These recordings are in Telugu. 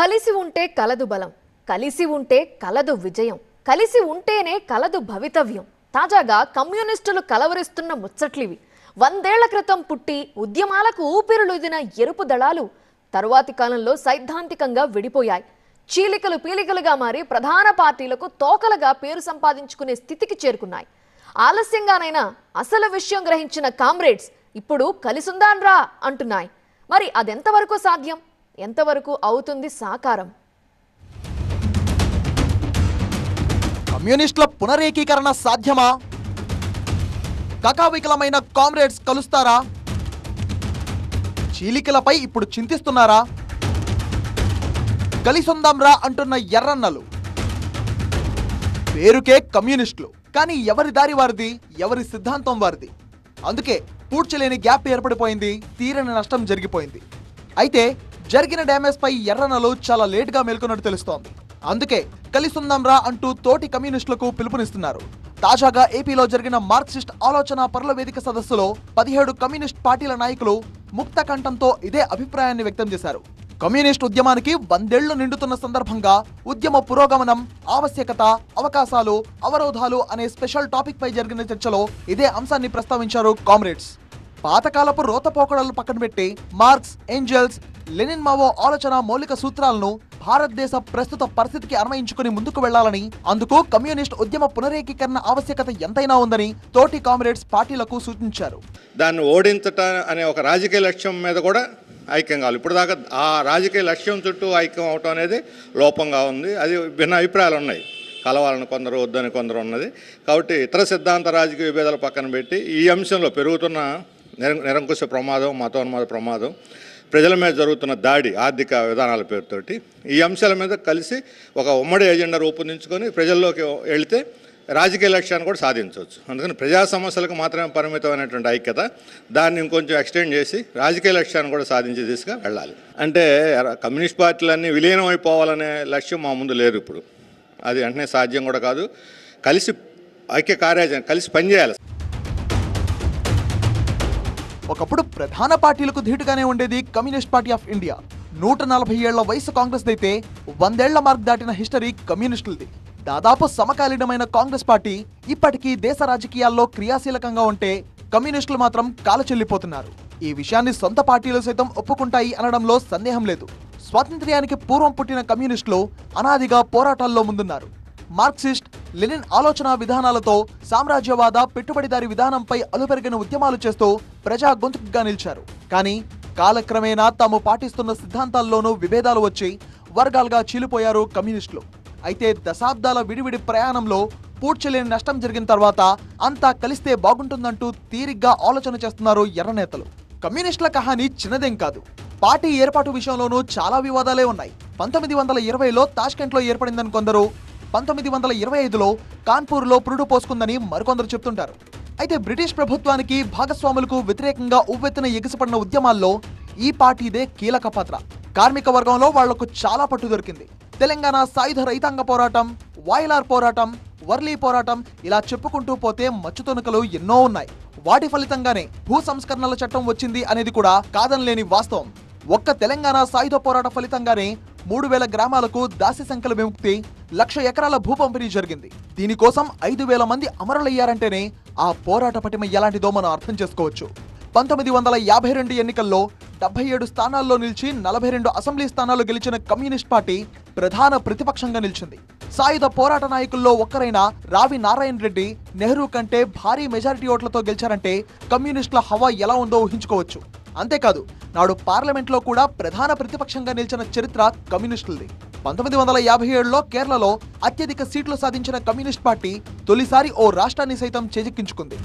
కలిసి ఉంటే కలదు బలం కలిసి ఉంటే కలదు విజయం కలిసి ఉంటేనే కలదు భవితవ్యం. తాజాగా కమ్యూనిస్టులు కలవరిస్తున్న ముచ్చట్లివి. వందేళ్ళ క్రితం పుట్టి ఉద్యమాలకు ఊపిరులుదిన ఎరుపు దళాలు తరువాతి కాలంలో సైద్ధాంతికంగా విడిపోయాయి. చీలికలు పీలికలుగా మారి ప్రధాన పార్టీలకు తోకలుగా పేరు సంపాదించుకునే స్థితికి చేరుకున్నాయి. ఆలస్యంగానైనా అసలు విషయం గ్రహించిన కామ్రేడ్స్ ఇప్పుడు కలిసుందాన్రా అంటున్నాయి. మరి అదెంతవరకు సాధ్యం? ఎంతవరకు అవుతుంది సాకారం? కమ్యూనిస్టుల పునరేకీకరణ సాధ్యమా? కకావికలమైన కామ్రేడ్స్ కలుస్తారా? చీలికలపై ఇప్పుడు చింతిస్తున్నారా? కలిసొందాంరా అంటున్న ఎర్రన్నలు. పేరుకే కమ్యూనిస్టులు. కానీ ఎవరి దారి వారిది? ఎవరి సిద్ధాంతం వారిది? అందుకే పూడ్చలేని గ్యాప్ ఏర్పడిపోయింది తీరని నష్టం జరిగిపోయింది. అయితే జరిగిన డ్యామేజ్ పై ఎర్రనలు చాలా లేటుగా మేల్కొన్నట్టు తెలుస్తోంది. అందుకే కలిసుందాంరా అంటూ తోటి కమ్యూనిస్టులకు పిలుపునిస్తున్నారు. తాజాగా ఏపీలో జరిగిన మార్క్సిస్ట్ ఆలోచన పరుల వేదిక సదస్సులో పదిహేడు కమ్యూనిస్ట్ పార్టీల నాయకులు ముక్త కంఠంతో ఇదే అభిప్రాయాన్ని వ్యక్తం చేశారు. కమ్యూనిస్ట్ ఉద్యమానికి వందేళ్ళు నిండుతున్న సందర్భంగా ఉద్యమ పురోగమనం ఆవశ్యకత అవకాశాలు అవరోధాలు అనే స్పెషల్ టాపిక్ పై జరిగిన చర్చలో ఇదే అంశాన్ని ప్రస్తావించారు కామ్రేడ్స్. పాతకాలపు రోతపోకడలు పక్కన పెట్టి మార్క్స్ ఏంజల్స్ లెనిన్ మావో ఆలోచన మౌలిక సూత్రాలను భారతదేశ ప్రస్తుత పరిస్థితికి అన్వయించుకుని ముందుకు వెళ్ళాలని అందుకు కమ్యూనిస్ట్ ఉద్యమ పునరేకీకరణ ఆవశ్యకత ఎంతైనా ఉందని తోటి కామ్రేడ్స్ పార్టీలకు సూచించారు. దాన్ని ఓడించటం అనే ఒక రాజకీయ లక్ష్యం మీద కూడా ఐక్యం కావాలి. ఇప్పుడు దాకా ఆ రాజకీయ లక్ష్యం చుట్టూ ఐక్యం అవటం అనేది లోపంగా ఉంది. అది భిన్న అభిప్రాయాలు ఉన్నాయి. కలవాలని కొందరు వద్దని కొందరు ఉన్నది. కాబట్టి ఇతర సిద్ధాంత రాజకీయ విభేదాలు పక్కన పెట్టి ఈ అంశంలో పెరుగుతున్న నిరం నిరంకుశ ప్రమాదం మతోన్మాద ప్రమాదం ప్రజల మీద జరుగుతున్న దాడి ఆర్థిక విధానాల పేరుతోటి ఈ అంశాల మీద కలిసి ఒక ఉమ్మడి ఎజెండా రూపొందించుకొని ప్రజల్లోకి వెళితే రాజకీయ లక్ష్యాన్ని కూడా సాధించవచ్చు. అందుకని ప్రజా సమస్యలకు మాత్రమే పరిమితమైనటువంటి ఐక్యత దాన్ని ఇంకొంచెం ఎక్స్టెండ్ చేసి రాజకీయ లక్ష్యాన్ని కూడా సాధించే దిశగా వెళ్ళాలి. అంటే కమ్యూనిస్ట్ పార్టీలన్నీ విలీనం అయిపోవాలనే లక్ష్యం మా ముందు లేదు ఇప్పుడు. అది వెంటనే సాధ్యం కూడా కాదు. కలిసి ఐక్య కార్యాచరణ కలిసి పనిచేయాలి. ఒకప్పుడు ప్రధాన పార్టీలకు ధీటుగానే ఉండేది కమ్యూనిస్ట్ పార్టీ ఆఫ్ ఇండియా. నూట నలభై ఏళ్ళ వయసు కాంగ్రెస్ అయితే వందేళ్ళ మార్క్ దాటిన హిస్టరీ కమ్యూనిస్టులది. దాదాపు సమకాలీనమైన కాంగ్రెస్ పార్టీ ఇప్పటికీ దేశ రాజకీయాల్లో క్రియాశీలకంగా ఉంటే కమ్యూనిస్టులు మాత్రం కాలచెల్లిపోతున్నారు. ఈ విషయాన్ని సొంత పార్టీలు సైతం ఒప్పుకుంటాయి అనడంలో సందేహం లేదు. స్వాతంత్ర్యానికి పూర్వం పుట్టిన కమ్యూనిస్టులు అనాదిగా పోరాటాల్లో ముందున్నారు. మార్క్సిస్ట్ లెనిన్ ఆలోచన విధానాలతో సామ్రాజ్యవాద పెట్టుబడిదారి విధానంపై అలుపెరిగిన ఉద్యమాలు చేస్తూ ప్రజా గొంతుకుగా నిలిచారు. కానీ కాలక్రమేణా తాము పాటిస్తున్న సిద్ధాంతాల్లోనూ విభేదాలు వచ్చి వర్గాలుగా చీలిపోయారు కమ్యూనిస్టులు. అయితే దశాబ్దాల విడివిడి ప్రయాణంలో పూడ్చలేని నష్టం జరిగిన తర్వాత అంతా కలిస్తే బాగుంటుందంటూ తీరిగ్గా ఆలోచన చేస్తున్నారు ఎర్రనేతలు కమ్యూనిస్టుల కహాని చిన్నదేం కాదు. పార్టీ ఏర్పాటు విషయంలోనూ చాలా వివాదాలే ఉన్నాయి. పంతొమ్మిది వందల ఇరవైలో తాష్కెంట్లో ఏర్పడిందని కొందరు పంతొమ్మిది వందల ఇరవై ఐదులో కాన్పూర్లో పురుడు పోసుకుందని మరికొందరు చెప్తుంటారు. అయితే బ్రిటిష్ ప్రభుత్వానికి భాగస్వాములకు వ్యతిరేకంగా ఉవ్వెత్తున ఎగిసిపడిన ఉద్యమాల్లో ఈ పార్టీదే కీలక పాత్ర. కార్మిక వర్గంలో వాళ్ళకు చాలా పట్టు దొరికింది. తెలంగాణ సాయుధ రైతాంగ పోరాటం వాయిలార్ పోరాటం వర్లీ పోరాటం ఇలా చెప్పుకుంటూ పోతే మచ్చుతునకలు ఎన్నో ఉన్నాయి. వాటి ఫలితంగానే భూ సంస్కరణల చట్టం వచ్చింది అనేది కూడా కాదనలేని వాస్తవం. ఒక్క తెలంగాణ సాయుధ పోరాట ఫలితంగానే మూడు వేల గ్రామాలకు దాసి సంఖ్యల విముక్తి లక్ష ఎకరాల భూ పంపిణీ జరిగింది. దీనికోసం ఐదు వేల మంది అమరులయ్యారంటేనే ఆ పోరాట పటిమ ఎలాంటిదో మనం అర్థం చేసుకోవచ్చు. పంతొమ్మిది వందల యాభై రెండు ఎన్నికల్లో డెబ్బై ఏడు స్థానాల్లో నిలిచి నలభై రెండు అసెంబ్లీ స్థానాలు గెలిచిన కమ్యూనిస్ట్ పార్టీ ప్రధాన ప్రతిపక్షంగా నిలిచింది. సాయుధ పోరాట నాయకుల్లో ఒక్కరైన రావి నారాయణ రెడ్డి నెహ్రూ కంటే భారీ మెజారిటీ ఓట్లతో గెలిచారంటే కమ్యూనిస్టుల హవా ఎలా ఉందో ఊహించుకోవచ్చు. అంతేకాదు నాడు పార్లమెంట్లో కూడా ప్రధాన ప్రతిపక్షంగా నిలిచిన చరిత్ర కమ్యూనిస్టులది. పంతొమ్మిది వందల యాభై ఏడులో కేరళలో అత్యధిక సీట్లు సాధించిన కమ్యూనిస్ట్ పార్టీ తొలిసారి ఓ రాష్ట్రాన్ని సైతం చేజిక్కించుకుంది.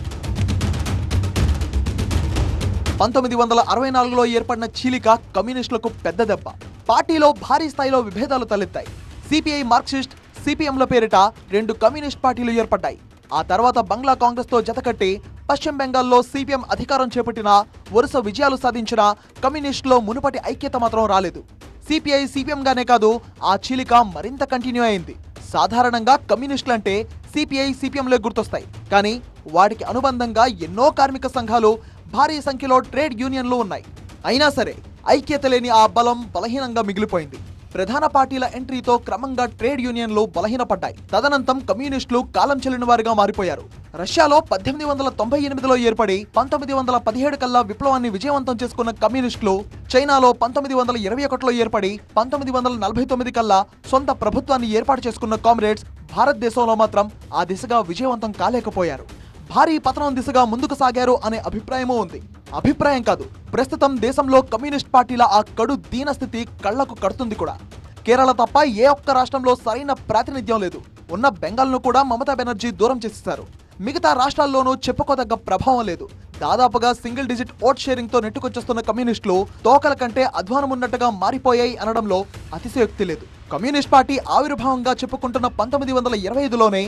పంతొమ్మిది వందల అరవై నాలుగులో ఏర్పడిన చీలిక కమ్యూనిస్టులకు పెద్ద దెబ్బ. పార్టీలో భారీ స్థాయిలో విభేదాలు తలెత్తాయి. సిపిఐ మార్క్సిస్ట్ సిపిఎంల పేరిట రెండు కమ్యూనిస్ట్ పార్టీలు ఏర్పడ్డాయి. ఆ తర్వాత బంగ్లా కాంగ్రెస్తో జతకట్టి పశ్చిమ బెంగాల్లో సిపిఎం అధికారం చేపట్టిన వరుస విజయాలు సాధించిన కమ్యూనిస్టులో మునుపటి ఐక్యత మాత్రం రాలేదు. సిపిఐ సిపిఎంగానే కాదు ఆ చీలిక మరింత కంటిన్యూ అయింది. సాధారణంగా కమ్యూనిస్టులంటే సిపిఐ సిపిఎంలే గుర్తొస్తాయి. కానీ వాటికి అనుబంధంగా ఎన్నో కార్మిక సంఘాలు భారీ సంఖ్యలో ట్రేడ్ యూనియన్లు ఉన్నాయి. అయినా సరే ఐక్యత లేని ఆ బలం బలహీనంగా మిగిలిపోయింది. ప్రధాన పార్టీల ఎంట్రీతో క్రమంగా ట్రేడ్ యూనియన్లు బలహీనపడ్డాయి. తదనంతం కమ్యూనిస్టులు కాలం చెల్లిన వారిగా మారిపోయారు. రష్యాలో పద్దెనిమిది వందల తొంభై ఎనిమిదిలో ఏర్పడి పంతొమ్మిది వందల పదిహేడు కల్లా విప్లవాన్ని విజయవంతం చేసుకున్న కమ్యూనిస్టులు చైనాలో పంతొమ్మిది వందల ఇరవై ఒకటిలో ఏర్పడి పంతొమ్మిది వందల నలభై తొమ్మిది కల్లా సొంత ప్రభుత్వాన్ని ఏర్పాటు చేసుకున్న కామ్రేడ్స్ భారతదేశంలో మాత్రం ఆ దిశగా విజయవంతం కాలేకపోయారు. భారీ పతనం దిశగా ముందుకు సాగారు అనే అభిప్రాయమూ ఉంది. అభిప్రాయం కాదు. ప్రస్తుతం దేశంలో కమ్యూనిస్ట్ పార్టీల ఆ కడు దీనస్థితి కళ్ళకు కడుతుంది కూడా. కేరళ తప్ప ఏ ఒక్క రాష్ట్రంలో సరైన ప్రాతినిధ్యం లేదు. ఉన్న బెంగాల్ను కూడా మమతా బెనర్జీ దూరం చేసేశారు. మిగతా రాష్ట్రాల్లోనూ చెప్పుకోదగ్గ ప్రభావం లేదు. దాదాపుగా సింగిల్ డిజిట్ ఓట్ షేరింగ్తో నెట్టుకొచ్చేస్తున్న కమ్యూనిస్టులు తోకల కంటే అధ్వానం ఉన్నట్టుగా మారిపోయాయి అనడంలో అతిశయోక్తి లేదు. కమ్యూనిస్ట్ పార్టీ ఆవిర్భావంగా చెప్పుకుంటున్న పంతొమ్మిది వందల ఇరవై ఐదులోనే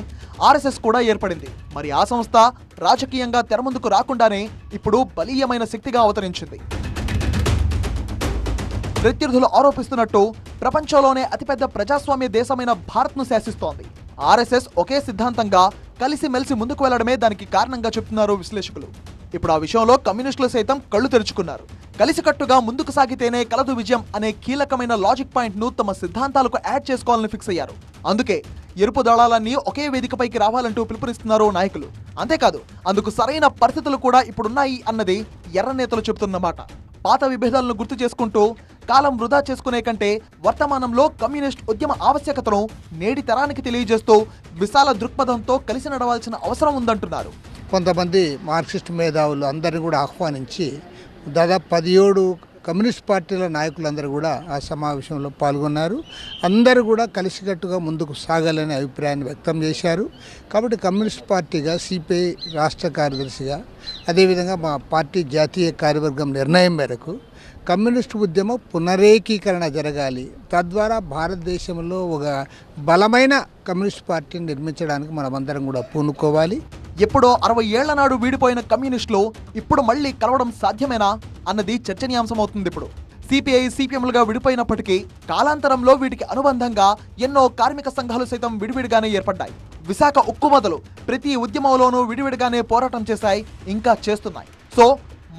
ఆర్ఎస్ఎస్ కూడా ఏర్పడింది. మరి ఆ సంస్థ రాజకీయంగా తెరముందుకు రాకుండానే ఇప్పుడు బలీయమైన శక్తిగా అవతరించింది. ప్రత్యర్థులు ఆరోపిస్తున్నట్టు ప్రపంచంలోనే అతిపెద్ద ప్రజాస్వామ్య దేశమైన భారత్ను శాసిస్తోంది. ఆర్ఎస్ఎస్ ఒకే సిద్ధాంతంగా కలిసిమెలిసి ముందుకు వెళ్ళడమే దానికి కారణంగా చెప్తున్నారు విశ్లేషకులు. ఇప్పుడు ఆ విషయంలో కమ్యూనిస్టులు సైతం కళ్ళు తెరుచుకున్నారు. కలిసికట్టుగా ముందుకు సాగితేనే కలదు విజయం అనే కీలకమైన లాజిక్ పాయింట్ను తమ సిద్ధాంతాలకు యాడ్ చేసుకోవాలని ఫిక్స్ అయ్యారు. అందుకే ఎరుపు దళాలన్నీ ఒకే వేదికపైకి రావాలంటూ పిలుపునిస్తున్నారు నాయకులు. అంతేకాదు అందుకు సరైన పరిస్థితులు కూడా ఇప్పుడున్నాయి అన్నది ఎర్ర నేతలు చెబుతున్నమాట పాత విభేదాలను గుర్తు చేసుకుంటూ కాలం వృధా చేసుకునే కంటే వర్తమానంలో కమ్యూనిస్ట్ ఉద్యమ ఆవశ్యకతను నేటి తరానికి తెలియజేస్తూ విశాల దృక్పథంతో కలిసి నడవాల్సిన అవసరం ఉందంటున్నారు. కొంతమంది మార్క్సిస్ట్ మేధావులు అందరిని కూడా ఆహ్వానించి దాదాపు పదిహేడు కమ్యూనిస్ట్ పార్టీల నాయకులందరూ కూడా ఆ సమావేశంలో పాల్గొన్నారు. అందరూ కూడా కలిసికట్టుగా ముందుకు సాగాలనే అభిప్రాయాన్ని వ్యక్తం చేశారు. కాబట్టి కమ్యూనిస్ట్ పార్టీగా సిపిఐ రాష్ట్ర కార్యదర్శిగా అదేవిధంగా మా పార్టీ జాతీయ కార్యవర్గం నిర్ణయం మేరకు కమ్యూనిస్ట్ ఉద్యమం పునరేకీకరణ జరగాలి. తద్వారా భారతదేశంలో ఒక బలమైన కమ్యూనిస్ట్ పార్టీని నిర్మించడానికి మనమందరం కూడా పూనుకోవాలి. ఎప్పుడో అరవై ఏళ్ళ నాడు వీడిపోయిన కమ్యూనిస్టులు ఇప్పుడు మళ్ళీ కలవడం సాధ్యమేనా అన్నది చర్చనీయాంశం అవుతుంది ఇప్పుడు. సిపిఐ సిపిఎంలుగా విడిపోయినప్పటికీ కాలాంతరంలో వీటికి అనుబంధంగా ఎన్నో కార్మిక సంఘాలు సైతం విడివిడిగానే ఏర్పడ్డాయి. విశాఖ ఉక్కు మొదలు ప్రతి ఉద్యమంలోనూ విడివిడిగానే పోరాటం చేశాయి ఇంకా చేస్తున్నాయి. సో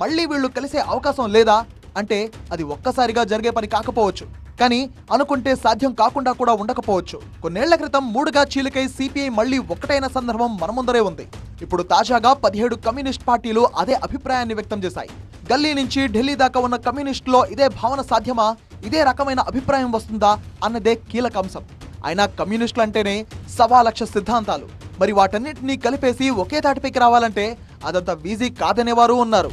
మళ్ళీ వీళ్ళు కలిసే అవకాశం లేదా? అంటే అది ఒక్కసారిగా జరిగే పని కాకపోవచ్చు. కానీ అనుకుంటే సాధ్యం కాకుండా కూడా ఉండకపోవచ్చు. కొన్నేళ్ళ క్రితం మూడుగా చీలికై సిపిఐ మళ్ళీ ఒక్కటైన సందర్భం మన ముందరే ఉంది. ఇప్పుడు తాజాగా పదిహేడు కమ్యూనిస్ట్ పార్టీలు అదే అభిప్రాయాన్ని వ్యక్తం చేశాయి. గల్లీ నుంచి ఢిల్లీ దాకా ఉన్న కమ్యూనిస్టులో ఇదే భావన సాధ్యమా? ఇదే రకమైన అభిప్రాయం వస్తుందా? అన్నదే కీలక అంశం. అయినా కమ్యూనిస్టులు అంటేనే సవా లక్ష సిద్ధాంతాలు. మరి వాటన్నిటినీ కలిపేసి ఒకే తాటిపైకి రావాలంటే అదంత ఈజీ కాదనేవారు ఉన్నారు.